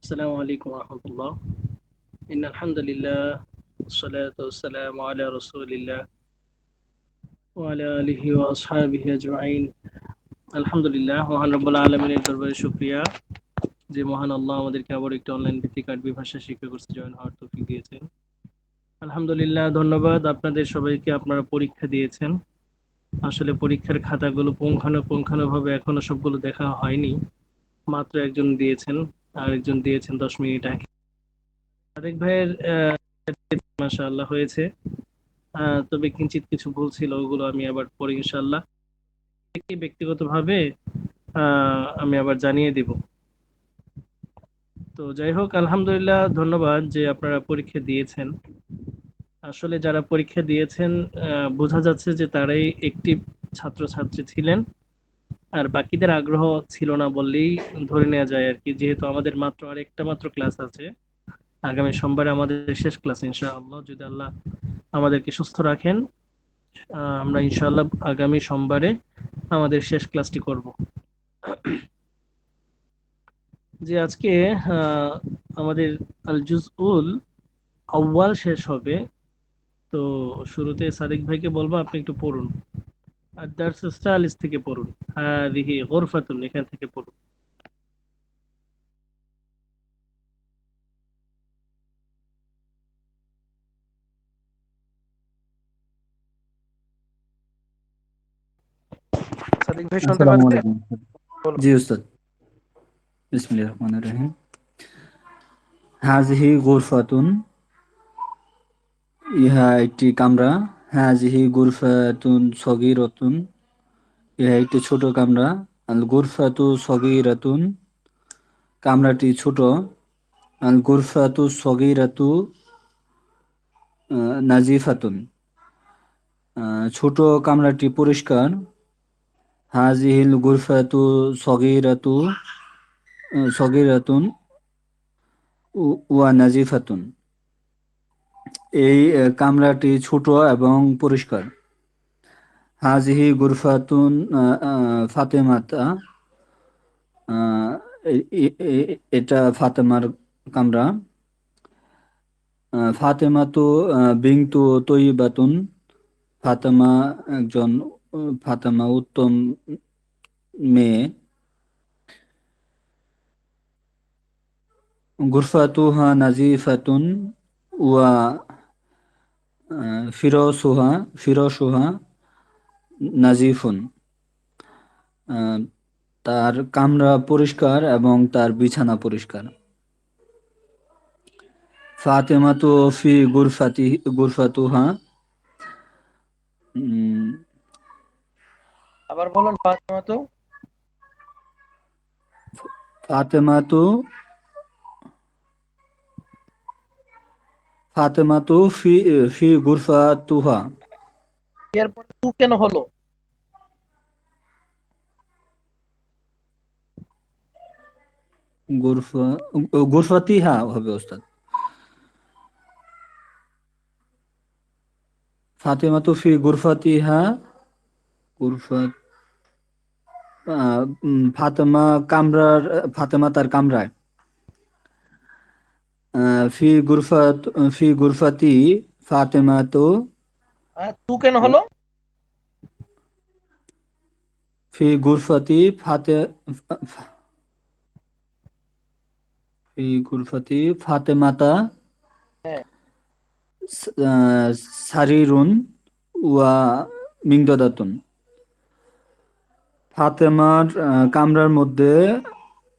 السلام عليكم ورحمة الله إن الحمد لله والصلاة والسلام على رسول الله وعلى آله وأصحابه أجمعين আলহামদুলিল্লাহ মহান রব্বুল আলমিনের দরবারে শুক্রিয়া যে মহান আল্লাহ আমাদেরকে আবার একটি অনলাইন ভিত্তিক আরবি ভাষা শিক্ষা করতে জয়েন হওয়ার তৌফিক দিয়েছেন আলহামদুলিল্লাহ ধন্যবাদ আপনাদের সবাইকে আপনারা পরীক্ষা দিয়েছেন আসলে পরীক্ষার খাতাগুলো পুঙ্খানুপুঙ্খানুভাবে এখনো সবগুলো দেখা হয়নি মাত্র একজন দিয়েছেন আর একজন দিয়েছেন দশ মিনিট আগে। আরেক ভাইয়ের মাশাআল্লাহ হয়েছে। তবে কিঞ্চিত কিছু ভুল ছিল, ওগুলো আমি আবার পরে ইনশাআল্লাহ। ব্যক্তিগতভাবে আমি আবার জানিয়ে দিব। তো যাই হোক, আলহামদুলিল্লাহ ধন্যবাদ যে আপনারা পরীক্ষা দিয়েছেন। আসলে যারা পরীক্ষা দিয়েছেন বোঝা যাচ্ছে যে তারাই একটি ছাত্রছাত্রী ছিলেন। আর বাকিদের আগ্রহ ছিল না বললেই ধরে নেওয়া যায় আর কি, যেহেতু আমাদের মাত্র আর একটা মাত্র ক্লাস আছে। আগামী সোমবারে আমাদের শেষ ক্লাস ইনশাআল্লাহ। যদি আল্লাহ আমাদেরকে সুস্থ রাখেন আমরা ইনশাআল্লাহ আগামী সোমবারে আমাদের শেষ ক্লাসটি করব। যে আজকে আমাদের আল জুজউল আউয়াল শেষ হবে। তো শুরুতে সাদিক ভাইকে বলব, আপনি একটু পড়ুন। আর দার্স স্টাইলিস থেকে পড়ুন। হাদিহি গোরফাতুন এখান থেকে পড়ুন। সাদিক ভাই শুনতে পাচ্ছেন? জি উস্তাদ। বিসমিল্লাহির রহমানির রহিম। হাজিহি গোরফাতুন ইহা একটি কামরা। হাজিহি গুরফাতুন সগীরাতুন ইহা একটি ছোট কামরা। আল গুরফাতু সগীরাতুন কামরাটি ছোট। আল গুরফাতু সগীরাতু নাজিফাতুন। ছোট কামরাটি পরিষ্কার। হাজিহিল গুরফাতু সগীরাতু সগীরাতুন ওয়া নাজিফাতুন। এই কামরাটি ছোট এবং পরিষ্কার। হাজিহি গুরফাতুন ফাতেমাতা এটা ফাতেমার কামরা। ফাতেমা তো বিংতু তৈবাতুন। ফাতেমা একজন ফাতেমা উত্তম মেয়ে। গুরফাতুহা নাজিফাতুন, ওয়া ফিরোসুহা ফিরোসুহা নাজিফুন। তার কামরা পরিষ্কার এবং তার বিছানা পরিষ্কার। ফাতেমা তো ফি গুরফাতি গুরফাতুহা। আবার বলুন ফাতেমা তো ফাতেমা তো ফাতেমা তো ফি ফি গুরফাতুহা এরপর তু কেন হলো? গুরফা গুরফাতিহা হবে ওস্তাদ। ফাতেমা তো ফি গুরফাতিহা গুরফাত ফাতেমা কামরার ফাতেমা তার কামরায়। ফি গুরফাত ফি গুরফাতি ফাতেমা তো তু কেন হলো? ফি গুরফাতি ফাতে ফি গুরফাতি ফাতেমাতা। সারিরুন ওয়া মিংদাতুন ফাতেমার কামরার মধ্যে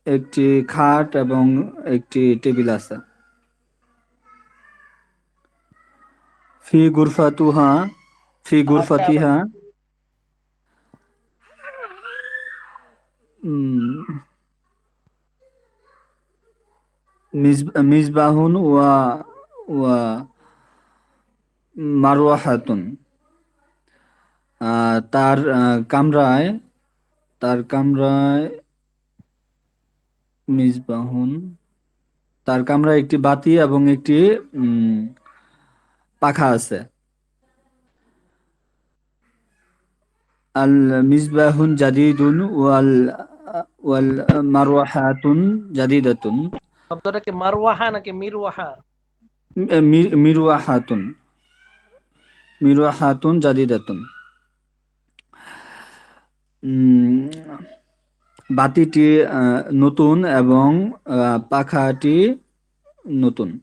একটি খাট এবং একটি টেবিল আছে। ফি গুরফাতুহা ফি গুরফাতিহা মিসবাহুন ওয়া ওয়া মারওয়াহাতুন তার কামরায় তার কামরায় মিসবাহুন তার কামরায় একটি বাতি এবং একটি পাখা আছে। আল মিসবাহুন জাদিদুন ওয়াল ওয়াল মারওয়াহাতুন জাদিদাতুন। শব্দটা কি মারওয়াহা নাকি মিরওয়াহা? মি- মিরুয়া হাতুন মিরুয়া হাতুন জাদিদাতুন বাতিটি নতুন এবং পাখাটি নতুন।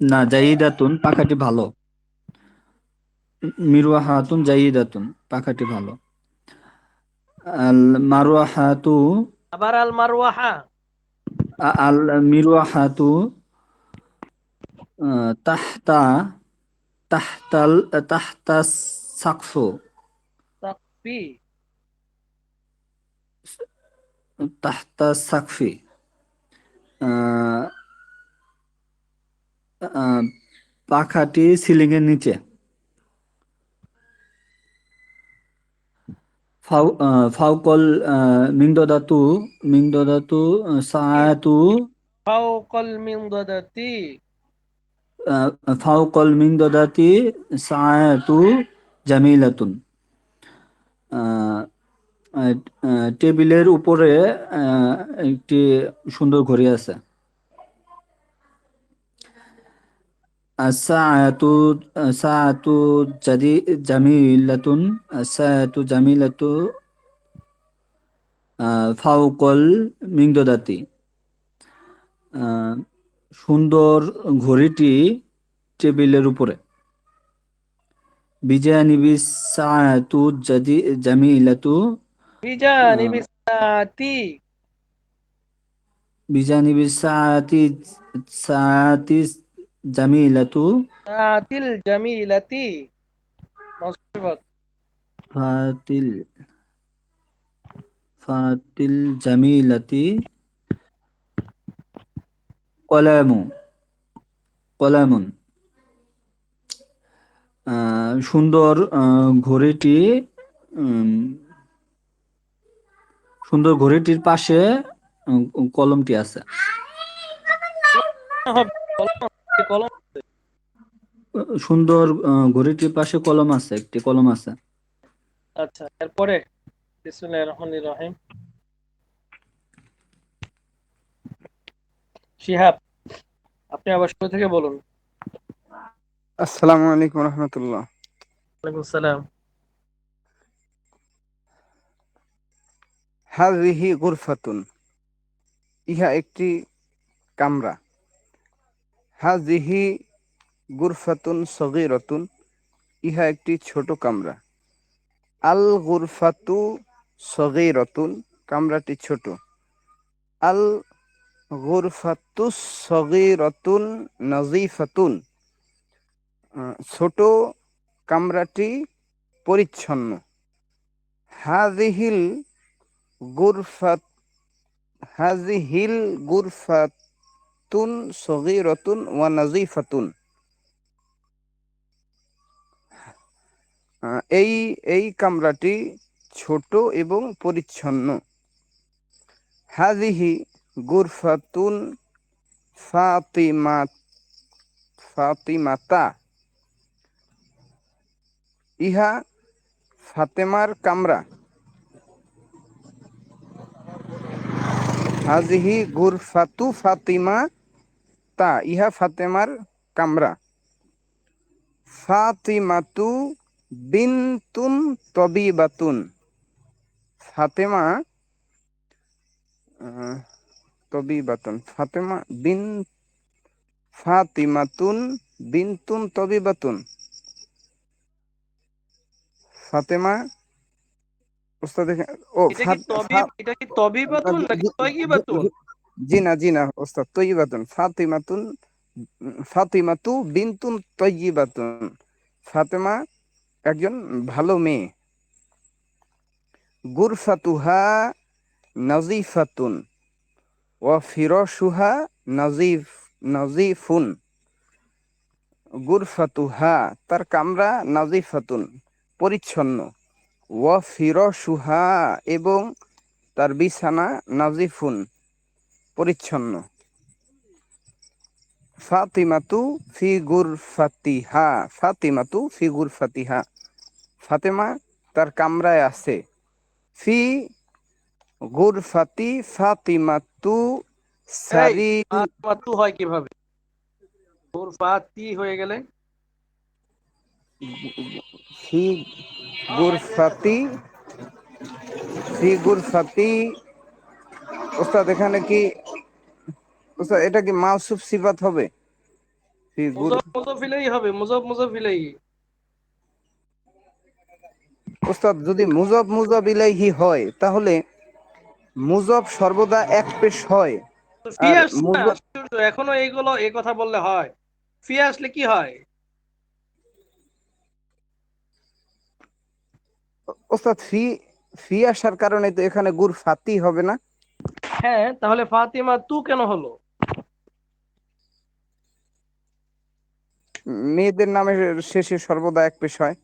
না জাইদাতুন পাখাটি ভালো। মিরুয়া হাতুন জাইদাতুন পাখাটি ভালো। আল মারুয়া হাতু আবার আল মারওয়াহা আল মিরুয়া হাতু আহ, তাহতা তাহতাল তাহতা সাকফু। তাকফি তাহতা সাকফি। পাখাটি সিলিং এর নিচে। ফাউকল মিংদদাতু মিংদদাতু সায়াতু। ফাওকাল মিনদাদাতি আহ, ফাউকল মিংদদাতি সায়াতু জামিলাতুন। টেবিলের উপরে আহ, একটি সুন্দর ঘড়ি আছে। সাআতু জাদি জামিলাতুন আসাআতু জামিলাতু ফাউকল মিংদদাতি সুন্দর ঘড়িটি টেবিলের উপরে। বিজানিবি সাআতু জাদি জামিলাতু। বিজানিবি সাতি বিজানিবি সাআতি সাআতি জামিলাতু? সাতিল জামিলাতি। মুসিবত ফাতিল ফাতিল জামিলাতি। কলামু কলামুন। সুন্দর ঘড়িটি উম, সুন্দর ঘড়িটির পাশে কলমটি আছে। হবে। কলম কলম সুন্দর ঘড়িটির পাশে কলম আছে একটি কলম আছে। আচ্ছা এরপরে? বিসমিল্লাহির রহমানির রহিম। শিহাব আপনি আবার শুরু থেকে বলুন। আসসালামু আলাইকুম রহমতুল্লাহ। ওয়ালাইকুম আসসালাম গুরফাতুন ইহা একটি কামরা। হাজিহি গুরফাতুন সগীরতুন, ইহা একটি ছোট কামরা। আল গুরফাতু সগীরতুন, কামরাটি ছোট। আল গুরফাতু সগীরতুন নজিফাতুন, ছোট কামরাটি পরিচ্ছন্ন। হাজিহিল গুরফাত, হাজিহিল সগীরাতুন ওয়া নাজিফাতুন এই এই কামরাটি ছোট এবং পরিচ্ছন্ন। হাজিহি গুরফাতুন ফাতিমা ফাতিমাতা। ইহা ফাতেমার কামরা। হাজিহি গুরফাতু ফাতিমা তা ইহা ফাতেমার কামরা। ফাতিমাতু বিনতুন তবিবাতুন। ফাতেমা তবিবাতুন। ফাতেমা বিন ফাতিমাতুন বিনতুন তবিবাতুন। ফাতেমা ওস্তাদ ও এটা কি তবিবাতুন নাকি তয়িবাতুন জি- জি না জি না ওস্তাদ তৈবাতুন ফাতিমাতুন, ফাতিমাতু বিনতুন তৈবাতুন ফাতেমা একজন ভালো মেয়ে। গুরফাতুহা নাজিফাতুন, ওয়া ফিরশুহা নাজিফ, নাজিফুন। গুরফাতুহা, তার কামরা নাজিফাতুন, পরিচ্ছন্ন। ওয়া ফিরশুহা, এবং তার বিছানা নাজিফুন। পরিচ্ছন্ন। ফাতিমাতু ফি গুরফাতিহা ফাতিমাতু ফি গুরফাতিহা ফাতেমা তার কামরায় আছে। ফি গুরফাতি ফাতিমাতু সারি তু হয় কীভাবে? গুরফাতি হয়ে গেলে? ফি গুরফাতি ফি গুরফাতি ওস্তাদ এখানে কি ওস্তাদ এটা কি মাউসুফ সিফাত হবে? ওস্তাদ যদি মুজব মুজব ইলাইহি হয় তাহলে মুজব সর্বদা এক পেশ হয়। এখনও এইগুলো এই কথা বললে হয়। ফি আসলে কি হয়? ওস্তাদ ফি ফি আসার কারণে তো এখানে গুর ফাতি হবে না। হ্যাঁ তাহলে ফাতিমা তু কেন হলো? মেয়েদের নামে শেষে সর্বদা এক পেশ হয়।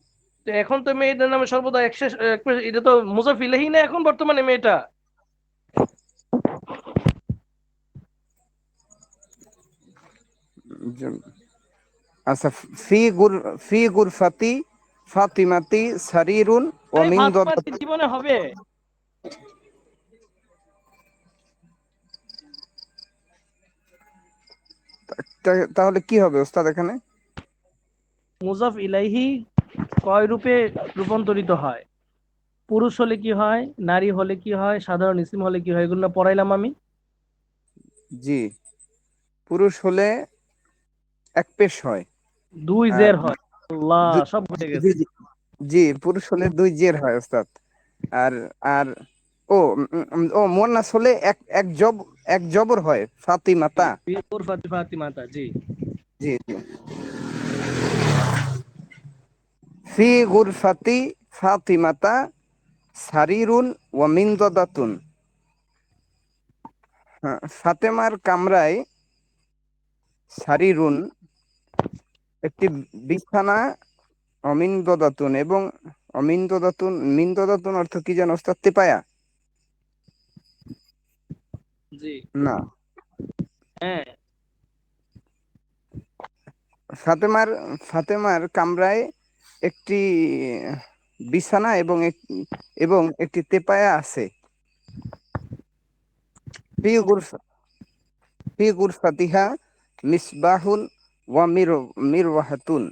তো এখন তো মেয়েদের নামে সর্বদা একশেষ এক- পেশ এটা তো মুজব ইলাইহি না এখন বর্তমানে মেয়েটা? আচ্ছা ফি গুর ফি গুরফাতি ফাতিমাতি সারিরুন ও মিন জীবনে হবে? তাহলে কি হবে ওস্তাদ এখানে? মুজাফ ইলাইহি কয় রূপে রূপান্তরিত হয়? পুরুষ হলে কি হয় নারী হলে কি হয় সাধারণ ইসিম হলে কি হয় এগুলো পড়াইলাম আমি। জি। পুরুষ হলে এক পেশ হয়। দুই জের হয়। আল্লাহ সব বুঝে গেছে। জি। পুরুষ হলে দুই জের হয় ওস্তাদ। আর আর ও ও মোনাস হলে এক এক জব এক জবর হয় ফাতিমাতা। ফাতিমাতা জি। জি জি। ফি গুরফাতি ফাতিমাতা সারিরুন ওয়া মিনদাদাতুন। হ্যাঁ, ফাতেমার কামরায় সারিরুন একটি বিছানা অমিনদাতুন এবং অমিনদাতুন মিনদাতুন অর্থ কি যেন ওস্তাদ তেপায়া। জি। না। হ্যাঁ। ফাতেমার ফাতেমার কামরায় একটি বিছানা এবং এবং একটি তেপায়া আছে। ফি গুরফাতিহা মিসবাহুন ওয়া মির মিরওয়াহাতুন।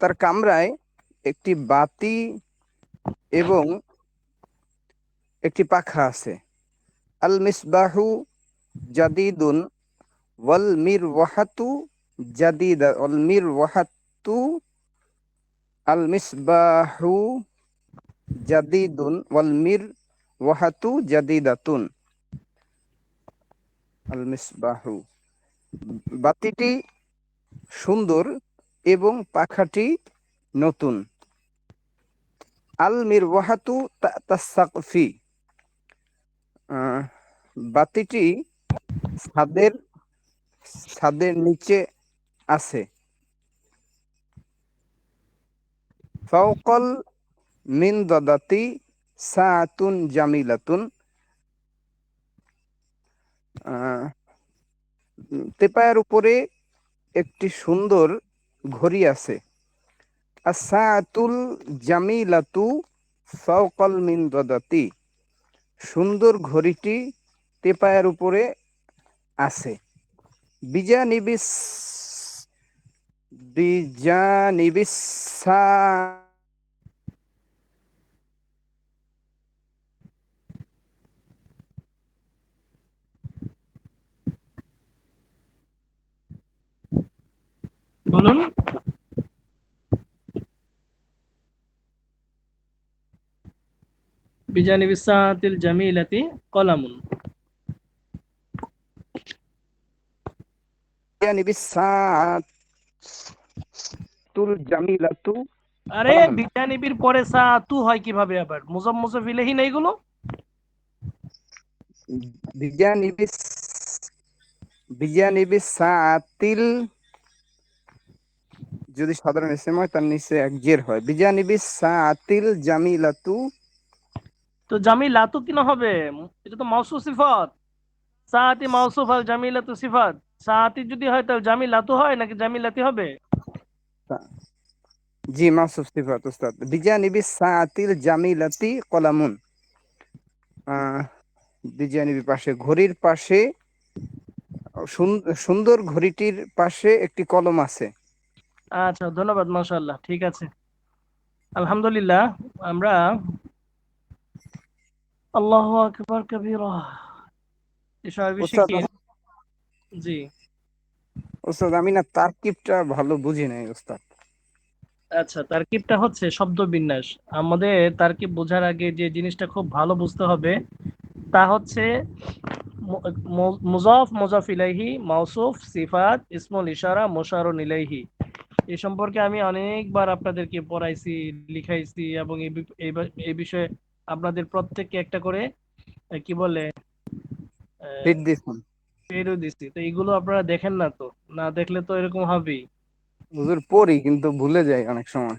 তার কামরায় একটি বাতি এবং একটি পাখা আছে। আল মিসবাহু জাদিদুন ওয়াল মিরওয়াহাতু জাদিদা ওয়াল মিরওয়াহাতু আল মিসবাহু জাদিদুন ওয়াল মিরওয়াহাতু জাদিদাতুন। আল মিসবাহু বাতিটি সুন্দর এবং পাখাটি নতুন। আল মিরওয়াহাতু তাসাকফি বাতিটি ছাদের ছাদের নিচে আছে। ফাওকাল মিন দাদাতি সাআতুন জামিলাতুন। তেপায়ার উপরে একটি সুন্দর ঘড়ি আছে। আসাতুল জামিলাতু ফাওকাল মিন দাদাতি সুন্দর ঘড়িটি তেপায়ার উপরে আছে। বিজানিবিস বিজানিবিস। বলুন। বিজানিবি সাআতিল জামিলাতি কলামুন বিজানিবিস সাআতুল জামিলাতু আরে। বিজানিবির পরে সাআতু হয় কীভাবে আবার? মুজাম মুজাফ ইলাইহি না এগুলো বিজানিবিস সাআতিল যদি সাধারণ ইসেম হয় তার নিচে এক জের হয়। বিজানিবিস সাআতিল জামিলাতু তো জামিলাতু কি না হবে? এটা তো মাউসুফ সিফাত। সাআতি মাউসুফ আর জামিলাতু সিফাত। সাআতি যদি হয় তাহলে জামিলাতু হয় নাকি জামিলাতি হবে? জি মাসুফ সিফাত উস্তাদ। বিজানিবিস সাআতিল জামিলাতি কলামুন। আহ, বিজয়ানিবি পাশে ঘড়ির পাশে সুন- সুন্দর ঘড়িটির পাশে একটি কলম আছে। আচ্ছা ধন্যবাদ মাশাআল্লাহ। ঠিক আছে। আলহামদুলিল্লাহ আমরা আল্লাহ আকবার কবিরা। জি। ওস্তাদ আমি না তারকিবটা ভালো বুঝি নাই ওস্তাদ। আচ্ছা তারকিবটা হচ্ছে শব্দ বিন্যাস। আমাদের তারকিব বোঝার আগে যে জিনিসটা খুব ভালো বুঝতে হবে তা হচ্ছে মুজাফ মুজাফ ইলাইহি মাউসুফ সিফাত ইসমুল ইশারা মুশারুন ইলাইহি। এই সম্পর্কে আমি অনেকবার আপনাদেরকে পড়াইছি লিখাইছি এবং এই বিষয়ে আপনাদের প্রত্যেককে একটা করে কি বলে পেরও দিছি। তো এইগুলো আপনারা দেখেন না তো? না দেখলে তো এরকম হবেই। হুজুর পড়ি কিন্তু ভুলে যাই অনেক সময়।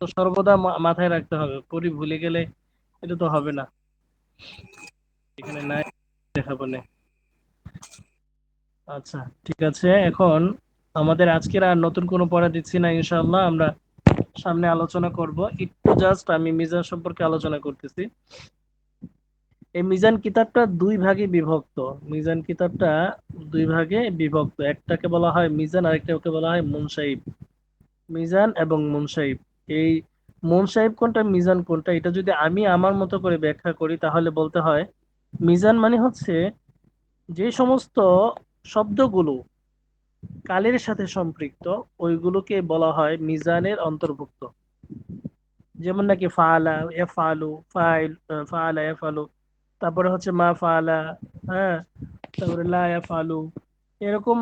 তো সর্বদা মাথায় রাখতে হবে। পরি ভুলে গেলে এটা তো হবে না। এখানে নাই দেখাবো না। আচ্ছা ঠিক আছে। এখন আমাদের আজকের আর নতুন কোনো পড়া দিচ্ছি না ইনশাআল্লাহ। আমরা সামনে আলোচনা করব। একটু জাস্ট আমি মিজান সম্পর্কে আলোচনা করতেছি। এই মিজান কিতাবটা দুই ভাগে বিভক্ত। মিজান কিতাবটা দুই ভাগে বিভক্ত। একটাকে বলা হয় মিজান, আরেকটাকে বলা হয় মুনসাইব মিজান এবং মুনসাইব এই মুনসাইব কোনটা, মিজান কোনটা, এটা যদি আমি আমার মতো করে ব্যাখ্যা করি, তাহলে বলতে হয়, মিজান মানে হচ্ছে যে সমস্ত শব্দগুলো কালের সাথে সম্পৃক্ত ওইগুলোকে বলা হয় মিজানের অন্তর্ভুক্ত। যেমন নাকি ফাআলা এফআলু ফাইল আহ, ফাআলা এফআলু তারপরে হচ্ছে মা ফাআলা হ্যাঁ? তারপরে লা এফআলু এরকম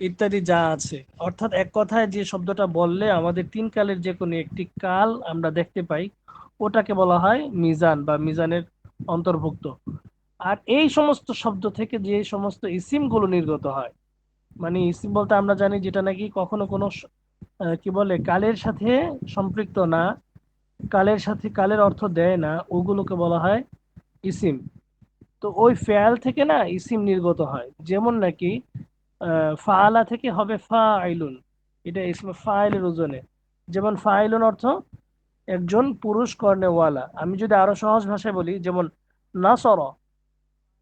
ইত্যাদি যা আছে। অর্থাৎ এক কথায় যে শব্দটা বললে আমাদের তিন কালের যে কোনো একটি কাল আমরা দেখতে পাই ওটাকে বলা হয় মিজান বা মিজানের অন্তর্ভুক্ত। আর এই সমস্ত শব্দ থেকে যে সমস্ত ইসিমগুলো নির্গত হয় মানে ইসিম বলতে আমরা জানি যেটা নাকি কখনো কোনো কি বলে, কালের সাথে সম্পৃক্ত না, কালের সাথে কালের অর্থ দেয় না, ওগুলোকে বলা হয় ইসিম। তো ওই ফেয়াল থেকে না ইসিম নির্গত হয়। যেমন নাকি ফাআলা থেকে হবে ফা আইলুন এটা ইসমে ফাইলের ওজনে। যেমন ফাইলুন অর্থ একজন পুরুষ কর্ণেওয়ালা। আমি যদি আরও সহজ ভাষায় বলি, যেমন নাসর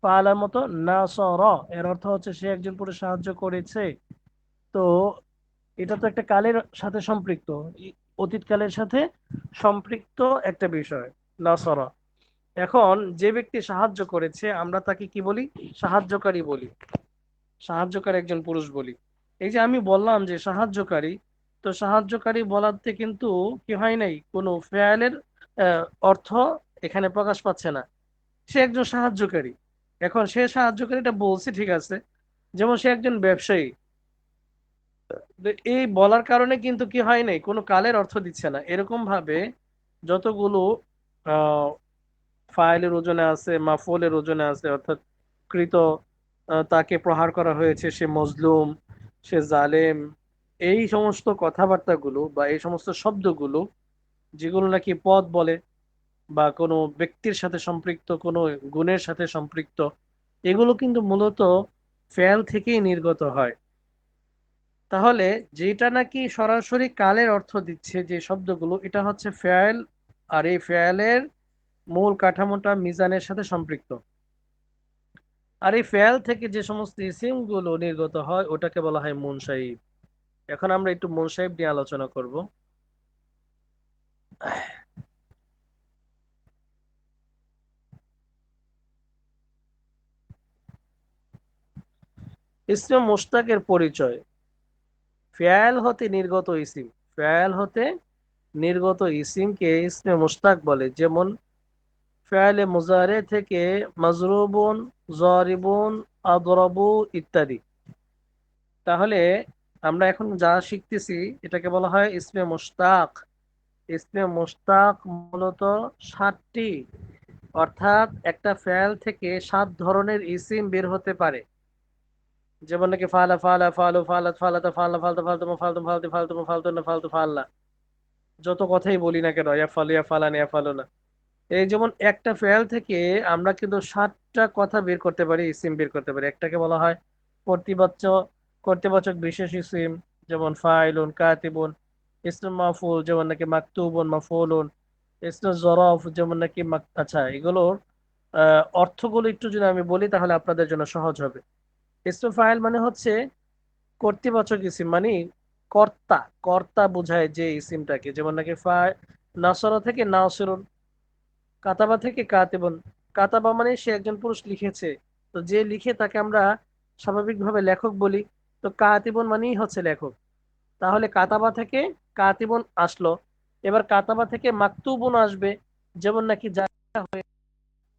ফাআলার মতো না নাসর, এর অর্থ হচ্ছে সে একজন পুরুষ সাহায্য করেছে। তো এটা তো একটা কালের সাথে সম্পৃক্ত অতীতকালের সাথে সম্পৃক্ত একটা বিষয়, নাসরা। এখন যে ব্যক্তি সাহায্য করেছে, আমরা তাকে কি বলি? সাহায্যকারী বলি। সাহায্যকারী একজন পুরুষ বলি। এই যে আমি বললাম যে সাহায্যকারী, তো সাহায্যকারী বলাতে কিন্তু কি হয় নাই? কোনো ফেয়ালের অর্থ এখানে প্রকাশ পাচ্ছে না। সে একজন সাহায্যকারী। এখন সে সাহায্যকারীটা বলছে, ঠিক আছে? যেমন সে একজন ব্যবসায়ী। এই বলার কারণে কিন্তু কি হয় নাই? কোনো কালের অর্থ দিচ্ছে না। এরকম ভাবে যতগুলো ফাইলের ওজনে আছে, মাফুলের ওজনে আছে, অর্থাৎ কৃত তাকে প্রহার করা হয়েছে, সে মজলুম, সে জালেম, এই সমস্ত কথাবার্তাগুলো বা এই সমস্ত শব্দগুলো, যেগুলো নাকি পদ বলে বা কোনো ব্যক্তির সাথে সম্পৃক্ত, কোনো গুণের সাথে সম্পৃক্ত, এগুলো কিন্তু মূলত ফেল থেকেই নির্গত হয়। তাহলে যেটা নাকি সরাসরি কালের অর্থ দিচ্ছে যে শব্দগুলো, এটা হচ্ছে ফেয়াল আর এই ফেয়ালের মূল কাঠামোটা মিজানের সাথে সম্পৃক্ত। আর এই ফেয়াল থেকে যে সমস্ত ইসিমগুলো নির্গত হয়, ওটাকে বলা হয় মুনসাইব। এখন আমরা একটু মুনসাইব নিয়ে আলোচনা করব। ইসমে মুশতাকের পরিচয়। ফেয়াল হতে নির্গত ইসিম। ফেয়াল হতে নির্গত ইসিমকে ইসমে মুশতাক বলে। যেমন, ফেয়ালে মুজারে থেকে মাজরুবুন, জরিবুন, আদরবু ইত্যাদি। তাহলে আমরা এখন যা শিখতেছি, এটাকে বলা হয় ইসমে মুশতাক। ইসমে মুশতাক মূলত সাতটি, অর্থাৎ একটা ফেয়াল থেকে সাত ধরনের ইসিম বের হতে পারে। যেমন নাকি ফালা ফালা ফালু ফালাত ফালাতা ফালা ফালতু ফালতু ফালতু ফালতু ফালতু ফালতু না ফালতু ফাল্লা যত কথাই বলি না কেন ইয়া ফালু ইয়া ফালান ইয়া ফালু না এই যেমন একটা ফেয়াল থেকে আমরা কিন্তু সাতটা কথা বের করতে পারি ইসিম বের করতে পারি একটাকে বলা হয় কর্তৃবাচক কর্তৃবাচক বিশেষ ইসিম যেমন ফাইলুন কাতিবুন ইসম মাফুল যেমন নাকি মাকতুবুন মাফুলুন ইসম জরফ যেমন নাকি আচ্ছা এগুলোর অর্থগুলো একটু যদি আমি বলি তাহলে আপনাদের জন্য সহজ হবে ইসমে মানে হচ্ছে কর্তৃবাচক ইসিম মানে কর্তা কর্তা বোঝায় যে ইসিমটাকে যেমন নাকি ফা, নাসরা থেকে নাসরুন, কাতাবা থেকে কাতেবন। কাতাবা মানে সে একজন পুরুষ লিখেছে। তো যে লিখে তাকে আমরা স্বাভাবিকভাবে লেখক বলি। তো কাতিবন মানেই হচ্ছে লেখক। তাহলে কাতাবা থেকে কাতিবন আসলো। এবার কাতাবা থেকে মাকতুবন আসবে। যেমন নাকি যা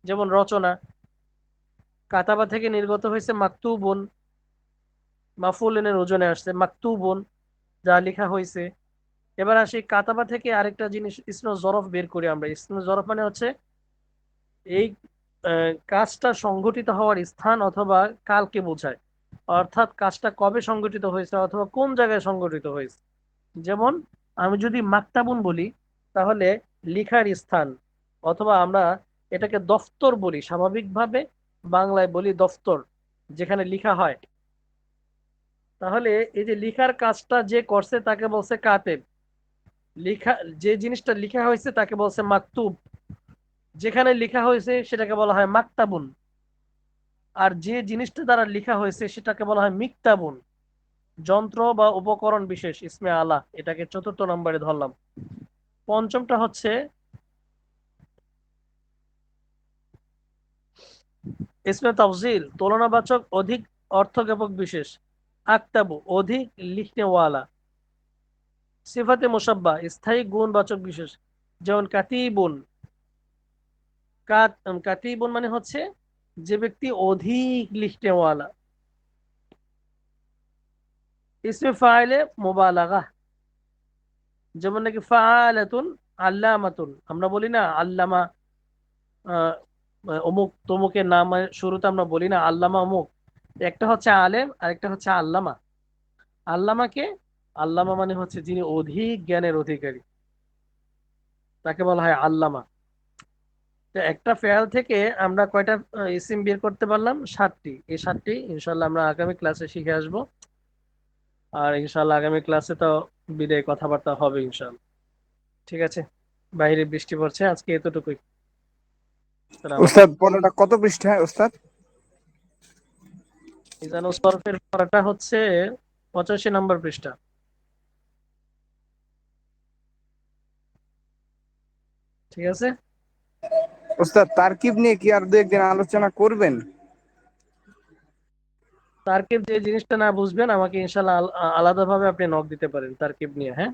যেমন রচনা। কাতাবা থেকে নির্গত হয়েছে মাকতুবন। মাফুলেনের ওজনে আসছে। মাকতুবন, যা লেখা হয়েছে। এবার আসি কাতাবা থেকে আরেকটা জিনিস ইসম জরফ বের করি আমরা। ইসম জরফ মানে হচ্ছে এই কাজটা সংঘটিত হওয়ার স্থান অথবা কালকে বোঝায়। অর্থাৎ কাজটা কবে সংঘটিত হয়েছে অথবা কোন জায়গায় সংঘটিত হয়েছে। যেমন, আমি যদি মাকতাবুন বলি, তাহলে লিখার স্থান অথবা আমরা এটাকে দফতর বলি স্বাভাবিকভাবে। বাংলায় বলি দফতর, যেখানে লিখা হয়। তাহলে এই যে লিখার কাজটা যে করছে তাকে বলছে কাতেব। লিখা, যে জিনিসটা লিখা হয়েছে তাকে বলছে মাকতুব। যেখানে লিখা হয়েছে সেটাকে বলা হয় মাকতাবুন। আর যে জিনিসটা দ্বারা লিখা হয়েছে সেটাকে বলা হয় মিকতাবুন। যন্ত্র বা উপকরণ বিশেষ, ইসমে আলা এটাকে চতুর্থ নম্বরে ধরলাম। পঞ্চমটা হচ্ছে ইসমে তাফজিল তুলনাবাচক, অধিক অর্থজ্ঞাপক বিশেষ। আক্তাবু, অধিক লিখনেওয়ালা সিফাতে মুসাব্বা, স্থায়ী গুণবাচক বিশেষ। যেমন কাতিবুন। কাত- কাতিবুন মানে হচ্ছে যে ব্যক্তি অধিক লিখনেওয়ালা ইসমে ফাইলে মোবালাগা। যেমন নাকি ফাআলাতুন আল্লামাতুন। আমরা বলি না আল্লামা অমুক তমুকের নাম শুরুতে আমরা বলি না, আল্লামা অমুক। একটা হচ্ছে আলেম আর একটা হচ্ছে আল্লামা। আল্লামাকে, আল্লামা মানে হচ্ছে যিনি অধিক জ্ঞানের অধিকারী। তাকে বলা হয় আল্লামা। তো একটা ফেয়াল থেকে আমরা কয়টা ইসিম বের করতে পারলাম? সাতটি। এই সাতটি ইনশাল্লাহ আমরা আগামী ক্লাসে শিখে আসব। আর ইনশাল্লাহ আগামী ক্লাসে তো বিদায় কথাবার্তা হবে ইনশাল্লাহ ঠিক আছে? বাইরে বৃষ্টি পড়ছে, আজকে এতটুকুই। ওস্তাদ পড়াটা কত পৃষ্ঠায় ওস্তাদ? মিজানুল সরফের পড়াটা হচ্ছে পঁচাশি নম্বর পৃষ্ঠা। ঠিক আছে? ওস্তাদ তারকিব নিয়ে কি আর দু একদিন আলোচনা করবেন? তারকিব যে জিনিসটা না বুঝবেন আমাকে ইনশাল্লাহ আল- আলাদাভাবে আপনি নক দিতে পারেন তারকিব নিয়ে হ্যাঁ?